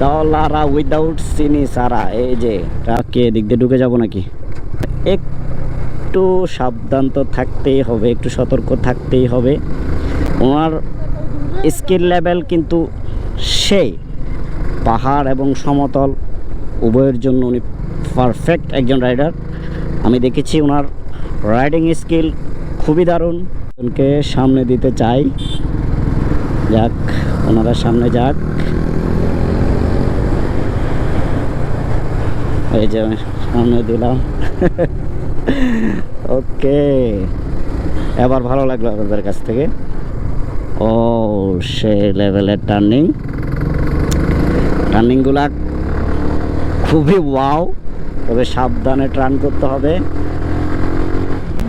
ডলারা without চিনি সারা এই যে, ট্রাকে দিক দিয়ে ঢুকে যাব নাকি? একটু সাবধান তো থাকতেই হবে, একটু সতর্ক থাকতেই হবে। ওনার স্কিল লেভেল কিন্তু সেই। পাহাড় এবং সমতল, উভয়ের জন্য উনি পারফেক্ট একজন রাইডার আমি দেখেছি ওনার রাইডিং স্কিল খুবই দারুণ। ওনাকে সামনে দিতে চাই। যাক, ওনারা সামনে যাক। এই যে আমি সামনে দিলাম। ওকে। এবার ভালো লাগল আপনাদের কাছ থেকে। ও, সে লেভেলের টার্নিং টার্নিংগুলা খুবই ওয়াও তবে সাবধানে টার্ন করতে হবে।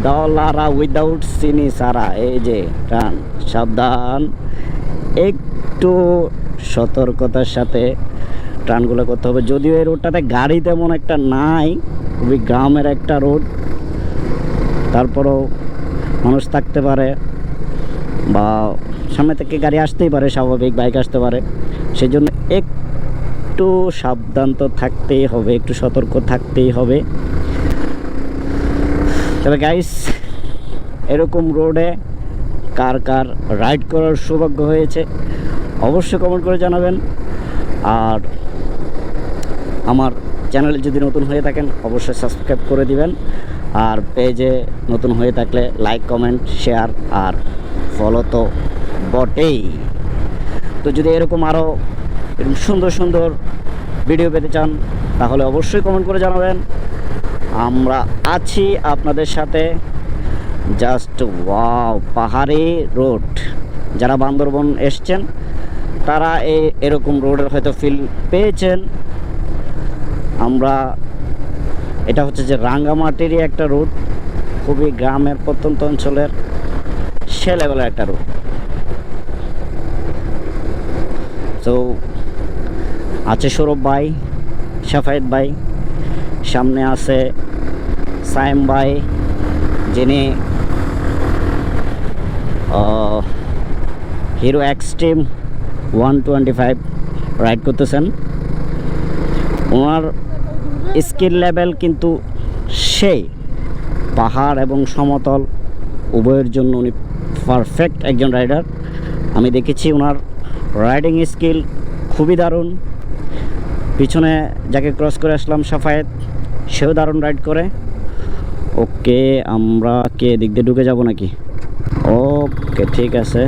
ডলারা উইদাউট চিনি সারা এই যে টার্ন সাবধান। একটু সতর্কতার সাথে টার্নগুলো করতে হবে। যদিও এই রোডটাতে গাড়ি তেমন একটা নাই, খুবই গ্রামের একটা রোড। তারপরেও মানুষ থাকতে পারে বা সামনে থেকে গাড়ি আসতেই পারে, স্বাভাবিক বাইক আসতে পারে। সেই জন্য একটু সাবধান তো থাকতেই হবে, একটু সতর্ক থাকতেই হবে। তবে গাইস এরকম রোডে কার কার রাইড করার সৌভাগ্য হয়েছে, অবশ্যই কমেন্ট করে জানাবেন। আর আমার চ্যানেলে যদি নতুন হয়ে থাকেন, অবশ্যই সাবস্ক্রাইব করে দিবেন। আর পেজে নতুন হয়ে থাকলে লাইক, কমেন্ট, শেয়ার আর ফলো তো বটেই। তো যদি এরকম আরও এরকম সুন্দর সুন্দর ভিডিও পেতে চান, তাহলে অবশ্যই কমেন্ট করে জানাবেন। আমরা আছি আপনাদের সাথে। জাস্ট ওয়াও পাহাড়ি রোড। যারা বান্দরবন এসছেন, তারা এই এরকম রোডের হয়তো ফিল পেয়েছেন। আমরা, এটা হচ্ছে যে রাঙ্গামাটিরই একটা রুট খুবই গ্রামের প্রত্যন্ত অঞ্চলের সে লেভেলের একটা রুট তো আছে সৌরভ ভাই, সাফায়েত ভাই, সামনে আছে সায়েম ভাই, যিনি Hero Xtreme one twenty five ride করতেছেন। ওনার স্কিল লেভেল কিন্তু সেই পাহাড় এবং সমতল উভয়ের জন্য উনি পারফেক্ট একজন রাইডার আমি দেখেছি ওনার রাইডিং স্কিল খুবই দারুণ। পিছনে যাকে ক্রস করে আসলাম সাফায়েত, সেও দারুণ রাইড করে। ওকে, আমরা কে দিক দিয়ে ঢুকে যাব নাকি? ওকে, ঠিক আছে।